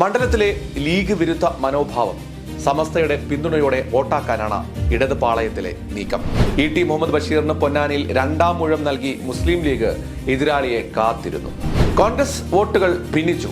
മണ്ഡലത്തിലെ ലീഗ് വിരുദ്ധ മനോഭാവം സമസ്തയുടെ പിന്തുണയോടെ വോട്ടാക്കാനാണ് ഇടത് പാളയത്തിലെ നീക്കം. ഇ ടി മുഹമ്മദ് ബഷീറിന് പൊന്നാനിയിൽ രണ്ടാം മുഴം നൽകി മുസ്ലിം ലീഗ് എതിരാളിയെ കാത്തിരുന്നു. കോൺഗ്രസ് വോട്ടുകൾ ഭിന്നിച്ചു.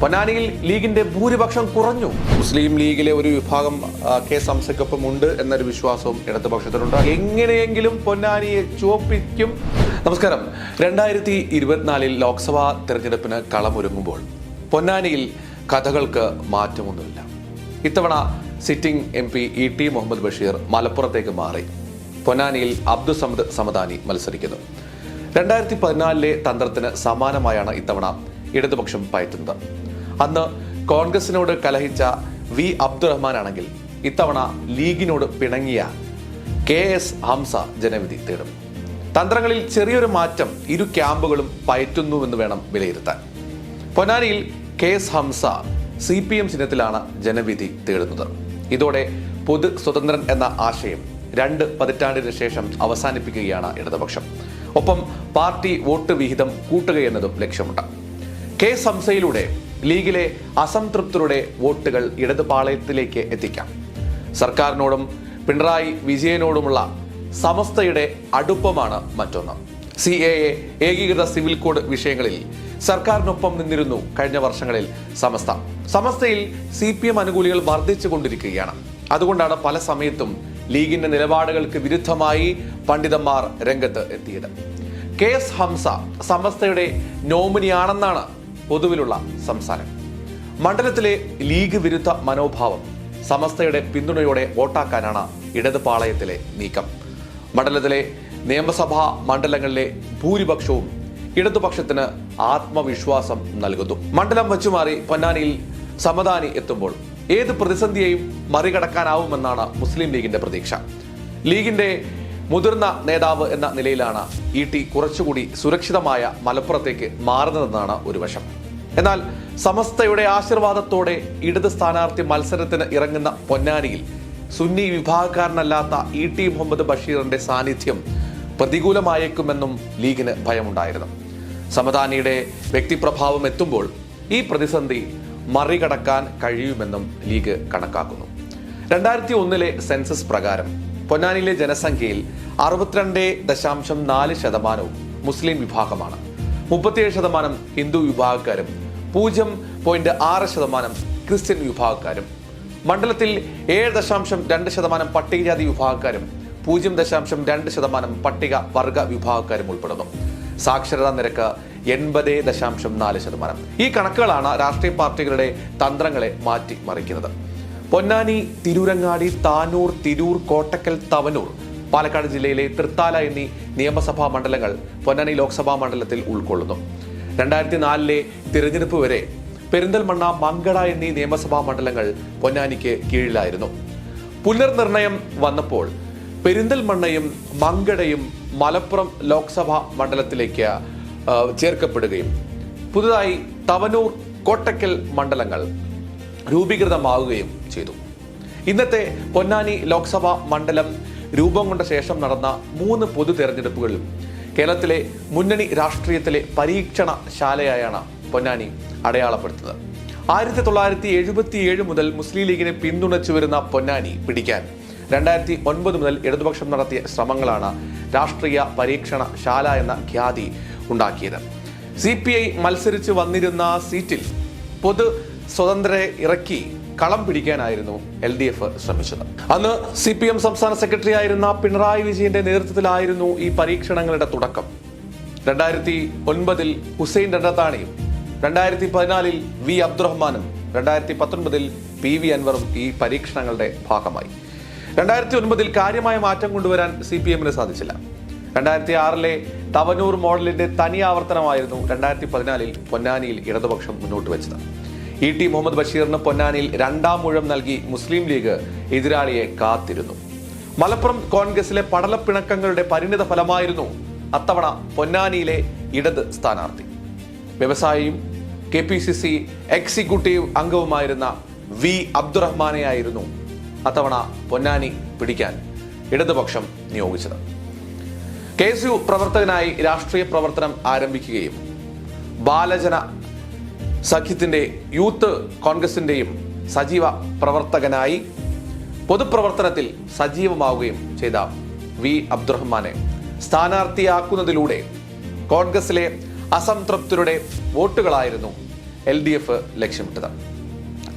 പൊന്നാനിയിൽ ലീഗിന്റെ ഭൂരിപക്ഷം കുറഞ്ഞു. മുസ്ലിം ലീഗിലെ ഒരു വിഭാഗം കെ സംസയ്ക്കൊപ്പം ഉണ്ട് എന്നൊരു വിശ്വാസവും ഇടതുപക്ഷത്തിനുണ്ട്. എങ്ങനെയെങ്കിലും പൊന്നാനിയെ ചുവപ്പിക്കും. നമസ്കാരം. രണ്ടായിരത്തി ഇരുപത്തിനാലിൽ ലോക്സഭാ തെരഞ്ഞെടുപ്പിന് കളമൊരുങ്ങുമ്പോൾ പൊന്നാനിയിൽ കഥകൾക്ക് മാറ്റമൊന്നുമില്ല. ഇത്തവണ sitting M P E T Muhammad Basheer മലപ്പുറത്തേക്ക് മാറി. പൊന്നാനിയിൽ അബ്ദുൾ സമദ് സമദാനി മത്സരിക്കുന്നു. രണ്ടായിരത്തി പതിനാലിലെ തന്ത്രത്തിന് സമാനമായാണ് ഇത്തവണ ഇടതുപക്ഷം പയറ്റുന്നത്. അന്ന് കോൺഗ്രസിനോട് കലഹിച്ച വി അബ്ദുറഹ്മാൻ ആണെങ്കിൽ ഇത്തവണ ലീഗിനോട് പിണങ്ങിയ കെ എസ് ഹംസ ജനവിധി തേടും. തന്ത്രങ്ങളിൽ ചെറിയൊരു മാറ്റം ഇരു ക്യാമ്പുകളും പയറ്റുന്നുവെന്ന് വേണം വിലയിരുത്താൻ. പൊന്നാനിയിൽ K S Hamza C P M ചിഹ്നത്തിലാണ് ജനവിധി തേടുന്നത്. ഇതോടെ പൊതു സ്വതന്ത്രൻ എന്ന ആശയം രണ്ട് പതിറ്റാണ്ടിന് ശേഷം അവസാനിപ്പിക്കുകയാണ് ഇടതുപക്ഷം. ഒപ്പം പാർട്ടി വോട്ട് വിഹിതം കൂട്ടുകയെന്നതും ലക്ഷ്യമുണ്ട്. കെ എസ് ഹംസയിലൂടെ ലീഗിലെ അസംതൃപ്തരുടെ വോട്ടുകൾ ഇടതുപാളയത്തിലേക്ക് എത്തിക്കാം. സർക്കാരിനോടും പിണറായി വിജയനോടുമുള്ള സമസ്തയുടെ അടുപ്പമാണ് മറ്റൊന്ന്. സി എ എ ഏകീകൃത സിവിൽ കോഡ് വിഷയങ്ങളിൽ സർക്കാരിനൊപ്പം നിന്നിരുന്നു കഴിഞ്ഞ വർഷങ്ങളിൽ സമസ്ത. സമസ്തയിൽ സി പി എം അനുകൂലികൾ വർദ്ധിച്ചു കൊണ്ടിരിക്കുകയാണ്. അതുകൊണ്ടാണ് പല സമയത്തും ലീഗിന്റെ നിലപാടുകൾക്ക് വിരുദ്ധമായി പണ്ഡിതന്മാർ രംഗത്ത് എത്തിയത്. കെ എസ് ഹംസ സമസ്തയുടെ നോമിനിയാണെന്നാണ് പൊതുവിലുള്ള സംസാരം. മണ്ഡലത്തിലെ ലീഗ് വിരുദ്ധ മനോഭാവം സമസ്തയുടെ പിന്തുണയോടെ വോട്ടാക്കാനാണ് ഇടതുപാളയത്തിലെ നീക്കം. മണ്ഡലത്തിലെ നിയമസഭാ മണ്ഡലങ്ങളിലെ ഭൂരിപക്ഷവും ഇടതുപക്ഷത്തിന് ആത്മവിശ്വാസം നൽകുന്നു. മണ്ഡലം വച്ചുമാറി പൊന്നാനിയിൽ സമദാനി എത്തുമ്പോൾ ഏത് പ്രതിസന്ധിയെയും മറികടക്കാനാവുമെന്നാണ് മുസ്ലിം ലീഗിന്റെ പ്രതീക്ഷ. ലീഗിന്റെ മുതിർന്ന നേതാവ് എന്ന നിലയിലാണ് ഇ ടി കുറച്ചുകൂടി സുരക്ഷിതമായ മലപ്പുറത്തേക്ക് മാറുന്നതെന്നാണ് ഒരു വശം. എന്നാൽ സമസ്തയുടെ ആശീർവാദത്തോടെ ഇടത് സ്ഥാനാർത്ഥി മത്സരത്തിന് ഇറങ്ങുന്ന പൊന്നാനിയിൽ സുന്നി വിഭാഗക്കാരനല്ലാത്ത ഇ ടി മുഹമ്മദ് ബഷീറിന്റെ സാന്നിധ്യം പ്രതികൂലമായേക്കുമെന്നും ലീഗിന് ഭയമുണ്ടായിരുന്നു. സമദാനിയുടെ വ്യക്തിപ്രഭാവം എത്തുമ്പോൾ ഈ പ്രതിസന്ധി മറികടക്കാൻ കഴിയുമെന്നും ലീഗ് കണക്കാക്കുന്നു. രണ്ടായിരത്തി ഒന്നിലെ സെൻസസ് പ്രകാരം പൊന്നാനിയിലെ ജനസംഖ്യയിൽ അറുപത്തിരണ്ട് ദശാംശം നാല് ശതമാനവും മുസ്ലിം വിഭാഗമാണ്. മുപ്പത്തിയേഴ് ശതമാനം ഹിന്ദു വിഭാഗക്കാരും പൂജ്യം പോയിന്റ് ആറ് ശതമാനം ക്രിസ്ത്യൻ വിഭാഗക്കാരും മണ്ഡലത്തിൽ ഏഴ് ദശാംശം രണ്ട് ശതമാനം പട്ടികജാതി വിഭാഗക്കാരും പൂജ്യം ദശാംശം രണ്ട് ശതമാനം പട്ടിക വർഗ വിഭാഗക്കാരും ഉൾപ്പെടുന്നു. സാക്ഷരതാ നിരക്ക് എൺപത് ദശാംശം നാല് ശതമാനം. ഈ കണക്കുകളാണ് രാഷ്ട്രീയ പാർട്ടികളുടെ തന്ത്രങ്ങളെ മാറ്റി മറിക്കുന്നത് പൊന്നാനി തിരൂരങ്ങാടി താനൂർ തിരൂർ കോട്ടക്കൽ തവനൂർ പാലക്കാട് ജില്ലയിലെ തൃത്താല എന്നീ നിയമസഭാ മണ്ഡലങ്ങൾ പൊന്നാനി ലോക്സഭാ മണ്ഡലത്തിൽ ഉൾക്കൊള്ളുന്നു. രണ്ടായിരത്തി നാലിലെ തിരഞ്ഞെടുപ്പ് വരെ പെരിന്തൽമണ്ണ മങ്കട എന്നീ നിയമസഭാ മണ്ഡലങ്ങൾ പൊന്നാനിക്ക് കീഴിലായിരുന്നു. പുനർനിർണയം വന്നപ്പോൾ പെരിന്തൽമണ്ണയും മങ്കടയും മലപ്പുറം ലോക്സഭാ മണ്ഡലത്തിലേക്ക് ചേർക്കപ്പെടുകയും. പുതുതായി തവനൂർ കോട്ടക്കൽ മണ്ഡലങ്ങൾ രൂപീകൃതമാവുകയും ചെയ്തു. ഇന്നത്തെ പൊന്നാനി ലോക്സഭാ മണ്ഡലം രൂപം കൊണ്ട ശേഷം നടന്ന മൂന്ന് പൊതു തെരഞ്ഞെടുപ്പുകളിലും കേരളത്തിലെ മുന്നണി രാഷ്ട്രീയത്തിലെ പരീക്ഷണ ശാലയായാണ് പൊന്നാനി അടയാളപ്പെടുത്തുന്നത്. ആയിരത്തി തൊള്ളായിരത്തി എഴുപത്തി ഏഴ് മുതൽ മുസ്ലിം ലീഗിനെ പിന്തുണച്ചു വരുന്ന പൊന്നാനി പിടിക്കാൻ രണ്ടായിരത്തി ഒൻപത് മുതൽ ഇടതുപക്ഷം നടത്തിയ ശ്രമങ്ങളാണ് രാഷ്ട്രീയ പരീക്ഷണ ശാല എന്ന ഖ്യാതി ഉണ്ടാക്കിയത്. സി പി ഐ മത്സരിച്ച് വന്നിരുന്ന സീറ്റിൽ പൊതു സ്വതന്ത്രരെ ഇറക്കി കളം പിടിക്കാനായിരുന്നു എൽ ഡി എഫ് ശ്രമിച്ചത്. അന്ന് സി പി എം സംസ്ഥാന സെക്രട്ടറി ആയിരുന്ന പിണറായി വിജയന്റെ നേതൃത്വത്തിലായിരുന്നു ഈ പരീക്ഷണങ്ങളുടെ തുടക്കം. രണ്ടായിരത്തി ഒൻപതിൽ ഹുസൈൻ രണ്ടത്താണിയും രണ്ടായിരത്തി പതിനാലിൽ വി അബ്ദുറഹ്മാനും രണ്ടായിരത്തി പത്തൊൻപതിൽ പി വി അൻവറും ഈ പരീക്ഷണങ്ങളുടെ ഭാഗമായി. രണ്ടായിരത്തി ഒൻപതിൽ കാര്യമായ മാറ്റം കൊണ്ടുവരാൻ സി പി എമ്മിന് സാധിച്ചില്ല. രണ്ടായിരത്തി ആറിലെ തവനൂർ മോഡലിന്റെ തനി ആവർത്തനമായിരുന്നു രണ്ടായിരത്തി പതിനാലിൽ പൊന്നാനിയിൽ ഇടതുപക്ഷം മുന്നോട്ട് വെച്ചത്. ഇ ടി മുഹമ്മദ് ബഷീറിന് പൊന്നാനിയിൽ രണ്ടാം മുഴം നൽകി മുസ്ലിം ലീഗ് എതിരാളിയെ കാത്തിരുന്നു. മലപ്പുറം കോൺഗ്രസിലെ പടലപ്പിണക്കങ്ങളുടെ പരിണിത ഫലമായിരുന്നു അത്തവണ പൊന്നാനിയിലെ ഇടത് സ്ഥാനാർത്ഥി. വ്യവസായിയും K P C C executive അംഗവുമായിരുന്ന V അബ്ദുറഹ്മാനെയായിരുന്നു അത്തവണ പൊന്നാനി പിടിക്കാൻ ഇടതുപക്ഷം നിയോഗിച്ചത്. കെ എസ് യു പ്രവർത്തകനായി രാഷ്ട്രീയ പ്രവർത്തനം ആരംഭിക്കുകയും ബാലജന സഖ്യത്തിന്റെ യൂത്ത് കോൺഗ്രസിന്റെയും സജീവ പ്രവർത്തകനായി പൊതുപ്രവർത്തനത്തിൽ സജീവമാവുകയും ചെയ്ത വി അബ്ദുറഹ്മാനെ സ്ഥാനാർത്ഥിയാക്കുന്നതിലൂടെ കോൺഗ്രസിലെ അസംതൃപ്തരുടെ വോട്ടുകളായിരുന്നു എൽ ഡി എഫ് ലക്ഷ്യമിട്ടത്.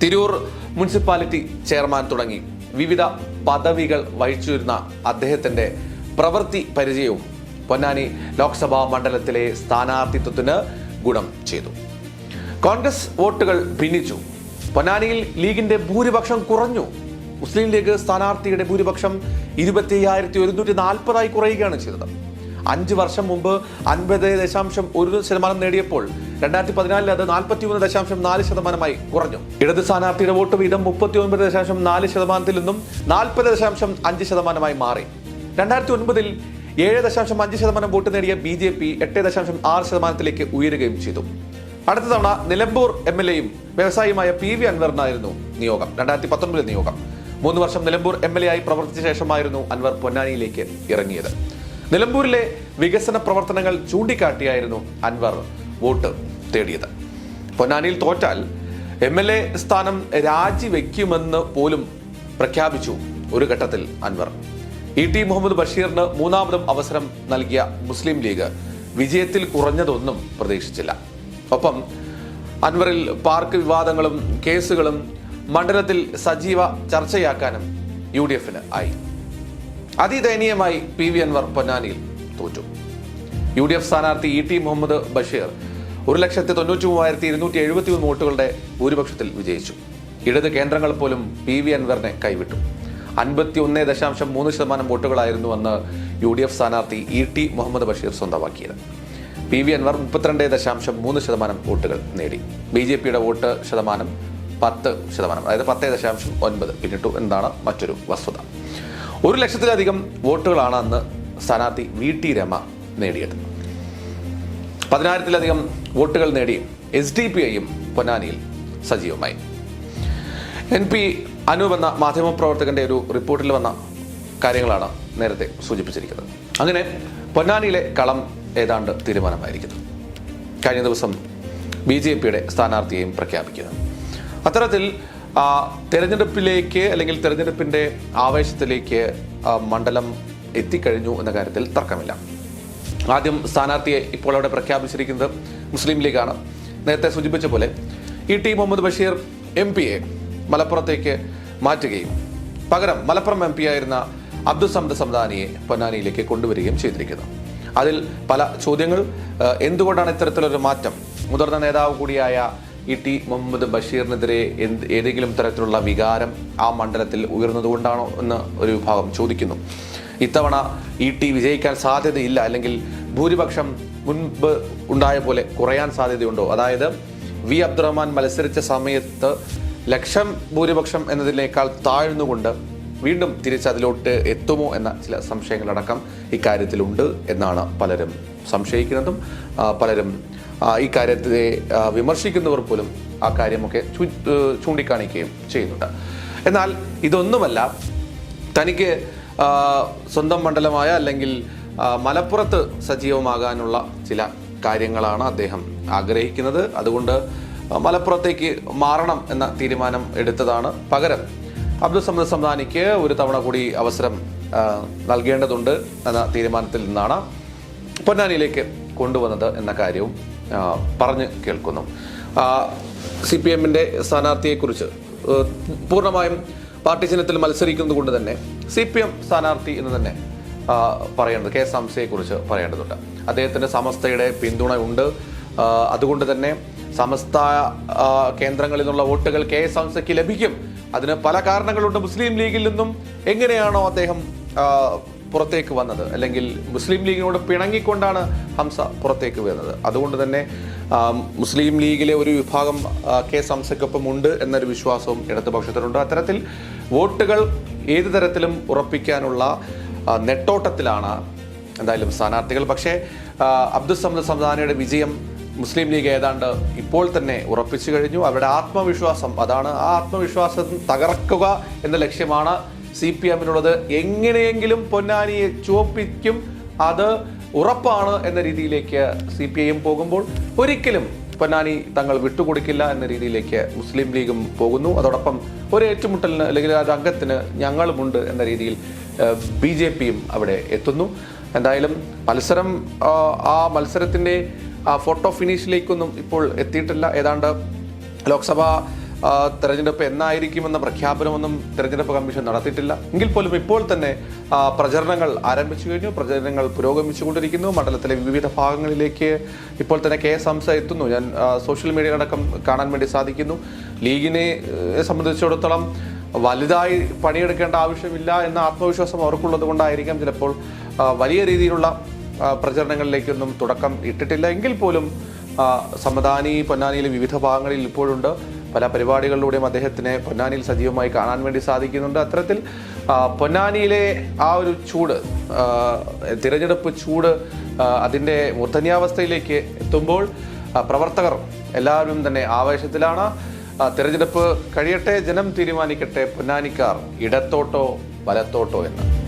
തിരൂർ മുനിസിപ്പാലിറ്റി ചെയർമാൻ തുടങ്ങി വിവിധ പദവികൾ വഹിച്ചിരുന്ന അദ്ദേഹത്തിന്റെ പ്രവൃത്തി പരിചയവും പൊന്നാനി ലോക്സഭാ മണ്ഡലത്തിലെ സ്ഥാനാർത്ഥിത്വത്തിന് ഗുണം ചെയ്തു. കോൺഗ്രസ് വോട്ടുകൾ ഭിന്നിച്ചു. പൊന്നാനിയിൽ ലീഗിന്റെ ഭൂരിപക്ഷം കുറഞ്ഞു. മുസ്ലിം ലീഗ് സ്ഥാനാർത്ഥിയുടെ ഭൂരിപക്ഷം ഇരുപത്തി അയ്യായിരത്തി ഒരുന്നൂറ്റി നാൽപ്പതായി കുറയുകയാണ് ചെയ്തത്. അഞ്ച് വർഷം മുമ്പ് അൻപത് ദശാംശം ഒരു ശതമാനം നേടിയപ്പോൾ രണ്ടായിരത്തി പതിനാലിൽ അത് നാൽപ്പത്തി മൂന്ന് ദശാംശം നാല് ശതമാനമായി കുറഞ്ഞു. ഇടത് സ്ഥാനാർത്ഥിയുടെ വോട്ട് വീതം മുപ്പത്തി ഒൻപത് ദശാംശം നാല് ശതമാനത്തിൽ നിന്നും നാൽപ്പത് ദശാംശം അഞ്ച് ശതമാനമായി മാറി. രണ്ടായിരത്തി ഒൻപതിൽ ഏഴ് ദശാംശം അഞ്ച് ശതമാനം വോട്ട് നേടിയ ബി ജെ പി എട്ട് ദശാംശം ആറ് ശതമാനത്തിലേക്ക് ഉയരുകയും ചെയ്തു. അടുത്ത തവണ നിലമ്പൂർ എം എൽ എയും വ്യവസായിയുമായ പി വി അൻവറിനായിരുന്നു നിയോഗം രണ്ടായിരത്തി പത്തൊൻപതിൽ നിയോഗം. മൂന്ന് വർഷം നിലമ്പൂർ എം എൽ എ ആയി പ്രവർത്തിച്ച ശേഷമായിരുന്നു അൻവർ പൊന്നാനിയിലേക്ക് ഇറങ്ങിയത്. നിലമ്പൂരിലെ വികസന പ്രവർത്തനങ്ങൾ ചൂണ്ടിക്കാട്ടിയായിരുന്നു അൻവർ വോട്ട് തേടിയത്. പൊന്നാനിയിൽ തോറ്റാൽ എം എൽ എ സ്ഥാനം രാജിവെക്കുമെന്ന് പോലും പ്രഖ്യാപിച്ചു ഒരു ഘട്ടത്തിൽ അൻവർ. ഇ ടി മുഹമ്മദ് ബഷീറിന് മൂന്നാമതും അവസരം നൽകിയ മുസ്ലിം ലീഗ് വിജയത്തിൽ കുറഞ്ഞതൊന്നും പ്രതീക്ഷിച്ചില്ല. ഒപ്പം അൻവറിൽ പാർക്ക് വിവാദങ്ങളും കേസുകളും മണ്ഡലത്തിൽ സജീവ ചർച്ചയാക്കാനും യു ഡി എഫിന് ആയി. അതിദയനീയമായി പി വി അൻവർ പൊന്നാനിയിൽ തോറ്റു. യു ഡി എഫ് സ്ഥാനാർത്ഥി ഇ ടി മുഹമ്മദ് ബഷീർ ഒരു ലക്ഷത്തി തൊണ്ണൂറ്റി മൂവായിരത്തി ഇരുന്നൂറ്റി എഴുപത്തി മൂന്ന് വോട്ടുകളുടെ ഭൂരിപക്ഷത്തിൽ വിജയിച്ചു. ഇടത് കേന്ദ്രങ്ങൾ പോലും പി വി അൻവറിനെ കൈവിട്ടു. അൻപത്തി ഒന്ന് ദശാംശം മൂന്ന് ശതമാനം വോട്ടുകളായിരുന്നു അന്ന് യു ഡി എഫ് സ്ഥാനാർത്ഥി ഇ ടി മുഹമ്മദ് ബഷീർ സ്വന്തമാക്കിയത്. പി വി അൻവർ മുപ്പത്തിരണ്ട് ദശാംശം മൂന്ന് ശതമാനം വോട്ടുകൾ നേടി. ബി ജെ പിയുടെ വോട്ട് ശതമാനം പത്ത് ശതമാനം അതായത് പത്ത് ദശാംശം ഒൻപത്. പിന്നിട്ടു എന്നതാണ് മറ്റൊരു വസ്തുത. ഒരു ലക്ഷത്തിലധികം വോട്ടുകളാണ് അന്ന് സ്ഥാനാർത്ഥി വി ടി രമ നേടിയത്. പതിനായിരത്തിലധികം വോട്ടുകൾ നേടി എസ് ഡി പി ഐയും പൊന്നാനിയിൽ സജീവമായി. എൻ പി അനൂപ് എന്ന മാധ്യമപ്രവർത്തകന്റെ ഒരു റിപ്പോർട്ടിൽ വന്ന കാര്യങ്ങളാണ് നേരത്തെ സൂചിപ്പിച്ചിരിക്കുന്നത്. അങ്ങനെ പൊന്നാനിയിലെ കളം ഏതാണ്ട് തീരുമാനമായിരിക്കുന്നു. കഴിഞ്ഞ ദിവസം ബി ജെ പിയുടെ സ്ഥാനാർത്ഥിയെയും പ്രഖ്യാപിക്കുന്നു. അത്തരത്തിൽ തെരഞ്ഞെടുപ്പിലേക്ക് അല്ലെങ്കിൽ തെരഞ്ഞെടുപ്പിന്റെ ആവേശത്തിലേക്ക് മണ്ഡലം എത്തിക്കഴിഞ്ഞു എന്ന കാര്യത്തിൽ തർക്കമില്ല. ആദ്യം സ്ഥാനാർത്ഥിയെ ഇപ്പോൾ അവിടെ പ്രഖ്യാപിച്ചിരിക്കുന്നത് മുസ്ലിം ലീഗാണ്. നേരത്തെ സൂചിപ്പിച്ച പോലെ E T Muhammad Basheer M പിയെ മലപ്പുറത്തേക്ക് മാറ്റുകയും പകരം മലപ്പുറം എം പി ആയിരുന്ന അബ്ദുസമദ് സംദാനിയെ പൊന്നാനിയിലേക്ക് കൊണ്ടുവരികയും ചെയ്തിരിക്കുന്നു. അതിൽ പല ചോദ്യങ്ങൾ എന്തുകൊണ്ടാണ് ഇത്തരത്തിലൊരു മാറ്റം? മുതിർന്ന നേതാവ് കൂടിയായ ഇ ടി മുഹമ്മദ് ബഷീറിനെതിരെ എന്ത് ഏതെങ്കിലും തരത്തിലുള്ള വികാരം ആ മണ്ഡലത്തിൽ ഉയർന്നതുകൊണ്ടാണോ എന്ന് ഒരു വിഭാഗം ചോദിക്കുന്നു. ഇത്തവണ ഇ ടി വിജയിക്കാൻ സാധ്യതയില്ല അല്ലെങ്കിൽ ഭൂരിപക്ഷം മുൻപ് ഉണ്ടായ പോലെ കുറയാൻ സാധ്യതയുണ്ടോ? അതായത് വി. അബ്ദുറഹ്മാൻ മത്സരിച്ച സമയത്ത് ലക്ഷം ഭൂരിപക്ഷം എന്നതിനേക്കാൾ താഴ്ന്നുകൊണ്ട് വീണ്ടും തിരിച്ചതിലോട്ട് എത്തുമോ എന്ന ചില സംശയങ്ങളടക്കം ഇക്കാര്യത്തിലുണ്ട് എന്നാണ് പലരും സംശയിക്കുന്നതും. പലരും ഈ കാര്യത്തെ വിമർശിക്കുന്നവർ പോലും ആ കാര്യമൊക്കെ ചൂണ്ടിക്കാണിക്കുകയും ചെയ്യുന്നുണ്ട്. എന്നാൽ ഇതൊന്നുമല്ല തനിക്ക് സ്വന്തം മണ്ഡലമായ അല്ലെങ്കിൽ മലപ്പുറത്ത് സജീവമാകാനുള്ള ചില കാര്യങ്ങളാണ് അദ്ദേഹം ആഗ്രഹിക്കുന്നത്. അതുകൊണ്ട് മലപ്പുറത്തേക്ക് മാറണം എന്ന തീരുമാനം എടുത്തതാണ് പകരം അബ്ദുൽ സമദ് ഒരു തവണ കൂടി അവസരം നൽകേണ്ടതുണ്ട് എന്ന തീരുമാനത്തിൽ നിന്നാണ് പൊന്നാനിയിലേക്ക് കൊണ്ടുവന്നത് എന്ന കാര്യവും പറഞ്ഞ് കേൾക്കുന്നു. സി പി എമ്മിന്റെ സ്ഥാനാർത്ഥിയെക്കുറിച്ച് പൂർണമായും പാർട്ടി ചിഹ്നത്തിൽ മത്സരിക്കുന്നത് കൊണ്ട് തന്നെ സി പി എം സ്ഥാനാർത്ഥി എന്ന് തന്നെ പറയേണ്ടത് കെ എസ് ഹംസയെക്കുറിച്ച് പറയേണ്ടതുണ്ട്. അദ്ദേഹത്തിന്റെ സമസ്തയുടെ പിന്തുണ ഉണ്ട് അതുകൊണ്ട് തന്നെ സമസ്ത കേന്ദ്രങ്ങളിൽ നിന്നുള്ള വോട്ടുകൾ കെ എസ് ഹംസയ്ക്ക് ലഭിക്കും. അതിന് പല കാരണങ്ങളുണ്ട്. മുസ്ലിം ലീഗിൽ നിന്നും എങ്ങനെയാണോ അദ്ദേഹം പുറത്തേക്ക് വന്നത്? അല്ലെങ്കിൽ മുസ്ലിം ലീഗിനോട് പിണങ്ങിക്കൊണ്ടാണ് ഹംസ പുറത്തേക്ക് വരുന്നത്? അതുകൊണ്ട് തന്നെ മുസ്ലിം ലീഗിലെ ഒരു വിഭാഗം കെ എസ് ഹംസയ്ക്കൊപ്പം ഉണ്ട് എന്നൊരു വിശ്വാസവും ഇടതുപക്ഷത്തിനുണ്ട്. അത്തരത്തിൽ വോട്ടുകൾ ഏത് തരത്തിലും ഉറപ്പിക്കാനുള്ള നെട്ടോട്ടത്തിലാണ് എന്തായാലും സ്ഥാനാർത്ഥികൾ. പക്ഷേ അബ്ദുൽ സമദ് വിജയം മുസ്ലിം ലീഗ് ഏതാണ്ട് ഇപ്പോൾ തന്നെ ഉറപ്പിച്ചു കഴിഞ്ഞു. അവരുടെ ആത്മവിശ്വാസം അതാണ് ആ ആത്മവിശ്വാസം തകർക്കുക എന്ന ലക്ഷ്യമാണ് സി പി എമ്മിനുള്ളത് എങ്ങനെയെങ്കിലും പൊന്നാനിയെ ചുവപ്പിക്കും അത് ഉറപ്പാണ് എന്ന രീതിയിലേക്ക് സി പി ഐ പോകുമ്പോൾ ഒരിക്കലും പൊന്നാനി തങ്ങൾ വിട്ടുകൊടുക്കില്ല എന്ന രീതിയിലേക്ക് മുസ്ലിം ലീഗും പോകുന്നു. അതോടൊപ്പം ഒരു ഏറ്റുമുട്ടലിന് അല്ലെങ്കിൽ ആ രംഗത്തിന് ഞങ്ങളുമുണ്ട് എന്ന രീതിയിൽ ബി ജെ പിയും അവിടെ എത്തുന്നു. എന്തായാലും മത്സരം ആ, മത്സരത്തിന്റെ ഫോട്ടോ ഫിനിഷിലേക്കൊന്നും ഇപ്പോൾ എത്തിയിട്ടില്ല. ഏതാണ്ട് ലോക്സഭാ തെരഞ്ഞെടുപ്പ് എന്നായിരിക്കുമെന്ന പ്രഖ്യാപനമൊന്നും തെരഞ്ഞെടുപ്പ് കമ്മീഷൻ നടത്തിയിട്ടില്ല. എങ്കിൽ പോലും ഇപ്പോൾ തന്നെ പ്രചരണങ്ങൾ ആരംഭിച്ചു കഴിഞ്ഞു. പ്രചരണങ്ങൾ പുരോഗമിച്ചുകൊണ്ടിരിക്കുന്നു. മണ്ഡലത്തിലെ വിവിധ ഭാഗങ്ങളിലേക്ക് ഇപ്പോൾ തന്നെ കെ എസ് ഹംസ എത്തുന്നു. ഞാൻ സോഷ്യൽ മീഡിയ അടക്കം കാണാൻ വേണ്ടി സാധിക്കുന്നു. ലീഗിനെ സംബന്ധിച്ചിടത്തോളം വലുതായി പണിയെടുക്കേണ്ട ആവശ്യമില്ല എന്ന ആത്മവിശ്വാസം അവർക്കുള്ളത് കൊണ്ടായിരിക്കാം ചിലപ്പോൾ വലിയ രീതിയിലുള്ള പ്രചരണങ്ങളിലേക്കൊന്നും തുടക്കം ഇട്ടിട്ടില്ല. എങ്കിൽ പോലും സമദാനി പൊന്നാനിയിലെ വിവിധ ഭാഗങ്ങളിൽ ഇപ്പോഴുണ്ട്. പല പരിപാടികളിലൂടെയും അദ്ദേഹത്തിനെ പൊന്നാനിയിൽ സജീവമായി കാണാൻ വേണ്ടി സാധിക്കുന്നുണ്ട്. അത്തരത്തിൽ പൊന്നാനിയിലെ ആ ഒരു ചൂട് തിരഞ്ഞെടുപ്പ് ചൂട് അതിന്റെ മൂർധന്യാവസ്ഥയിലേക്ക് എത്തുമ്പോൾ പ്രവർത്തകർ എല്ലാവരും തന്നെ ആവേശത്തിലാണ്. തിരഞ്ഞെടുപ്പ് കഴിയട്ടെ ജനം തീരുമാനിക്കട്ടെ പൊന്നാനിക്കാർ ഇടത്തോട്ടോ വലത്തോട്ടോ എന്ന്.